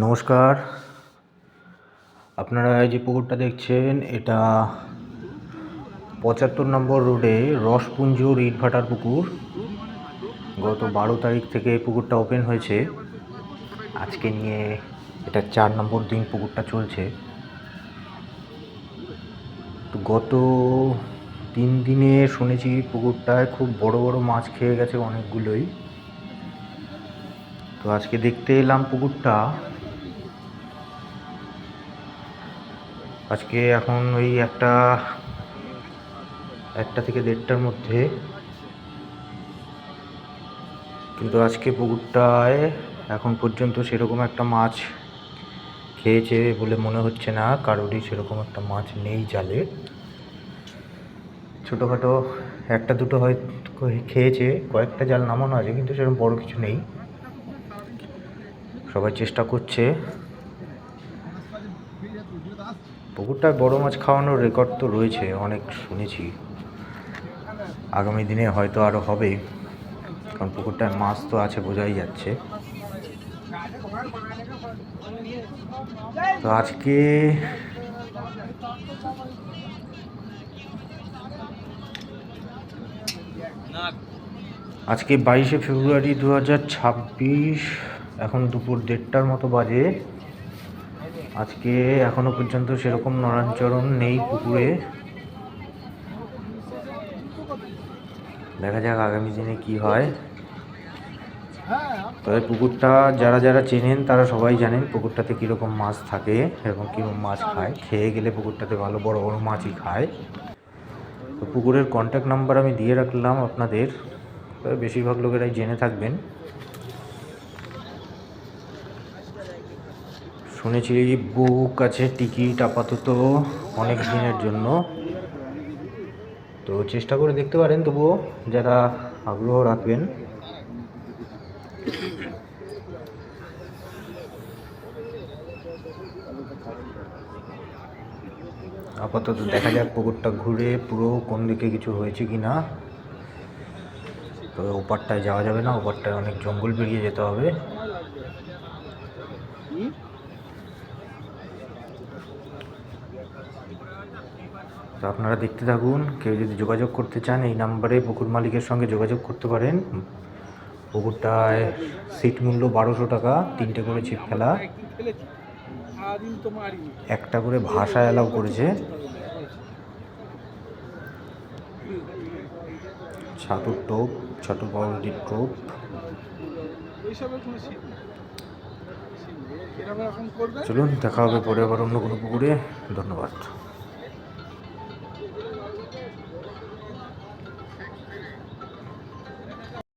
নমস্কার। আপনারা এই যে পুকুরটা দেখছেন, এটা পঁচাত্তর নম্বর রোডে রসপুঞ্জুর ইটভাটার পুকুর। গত বারো তারিখ থেকে পুকুরটা ওপেন হয়েছে। আজকে নিয়ে এটা চার নম্বর দিন পুকুরটা চলছে। তো গত তিন দিনে শুনেছি পুকুরটায় খুব বড় বড় মাছ খেয়ে গেছে অনেকগুলোই। তো আজকে দেখতে এলাম পুকুরটা। আজকে এখন ওই একটা একটা থেকে দেড়টার মধ্যে। কিন্তু আজকে পুকুরটায় এখন পর্যন্ত সেরকম একটা মাছ খেয়েছে বলে মনে হচ্ছে না, কারোরই সেরকম একটা মাছ নেই জালে। ছোটোখাটো একটা দুটো হয়তো খেয়েছে, কয়েকটা জাল নামানো আছে, কিন্তু সেরকম বড় কিছু নেই। সবাই চেষ্টা করছে। পুকুরটায় বড় মাছ খাওয়ানোর রেকর্ড তো রয়েছে, অনেক শুনেছি। আগামী দিনে হয়তো আরও হবে, কারণ পুকুরটায় মাছ তো আছে বোঝাই যাচ্ছে। তো আজকে আজকে বাইশে ফেব্রুয়ারি দু হাজার ছাব্বিশ, এখন দুপুর দেড়টার মতো বাজে। আজকে এখনও পর্যন্ত সেরকম নড়াচরণ নেই পুকুরে। দেখা যাক আগামী দিনে কি হয়। তবে পুকুরটা যারা যারা চেনেন তারা সবাই জানেন পুকুরটাতে কীরকম মাছ থাকে, এবং কীরকম মাছ খায়। খেয়ে গেলে পুকুরটাতে ভালো বড় বড় মাছই খায়। তো পুকুরের কন্ট্যাক্ট নাম্বার আমি দিয়ে রাখলাম আপনাদের। তবে বেশিরভাগ লোকেরাই জেনে থাকবেন। শুনেছি বুক আছে টিকিট আপাতত অনেক দিনের জন্য। তো চেষ্টা করে দেখতে পারেন, তবুও যারা আগ্রহ রাখবেন। আপাতত দেখা যাক পুকুরটা ঘুরে পুরো কোন দিকে কিছু হয়েছে কি না তবে ওপারটায় যাওয়া যাবে না, ওপারটায় অনেক জঙ্গল পেরিয়ে যেতে হবে। তো আপনারা দেখতে থাকুন, কেউ যদি যোগাযোগ করতে চান, এই নাম্বারে পুকুর মালিকের সঙ্গে যোগাযোগ করতে পারেন। পুকুরটায় সিট মূল্য বারোশো টাকা, তিনটে করে ছিপ ফেলা। একটা করে ভাষা অ্যালাউ করেছে। ছাতুর টোপ ছাতুর পাউরুটির টোপ। চলুন, দেখা হবে পরে আবার অন্য কোনো পুকুরে। ধন্যবাদ।